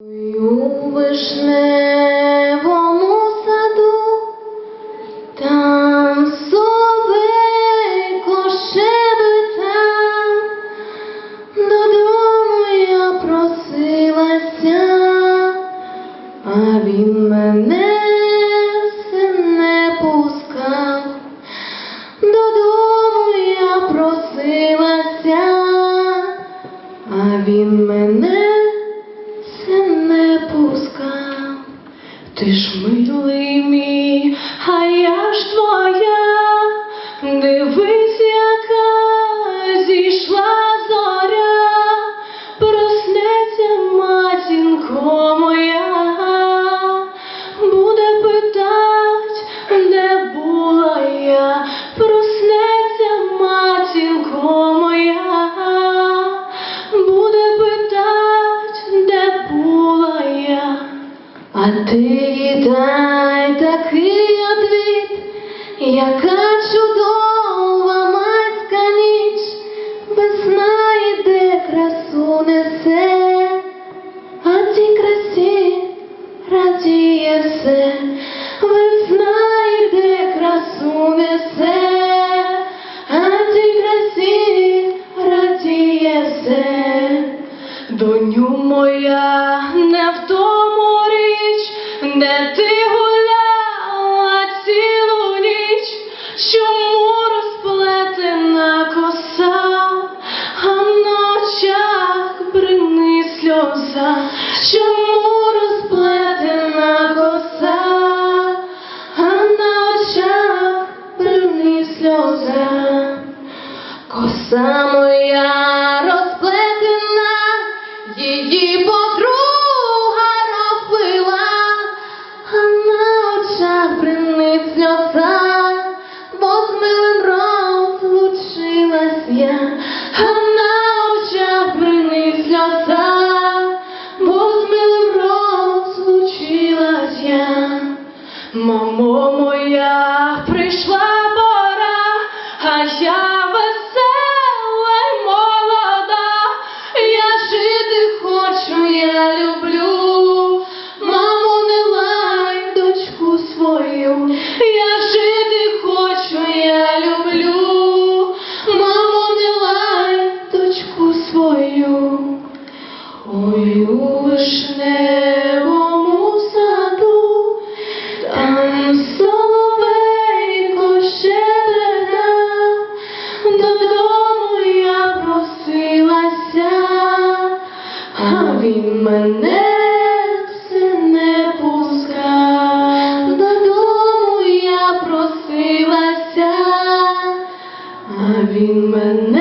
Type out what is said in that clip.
У вишневому саду там совейко щебетав, додому я просилася, а він мене все не пускав. Додому я просилася, а він мене Ти ж милий мій, а я ж твоя, дивись, ти дай такий отвіт, яка чудова майська ніч, весна іде, красу несе, а тій красі радіє все, весна іде, красу несе, а тій красі радіє все. Доню моя, не в Коса моя розплетена, її подруга розплила, а на очах бо з милим розлучилась я, а на бо з милим розлучилась. Мамо моя, прийшла пора, а я весела У вишневому саду, я просилася, а він мене все не пускав, додому я просилася, а він мене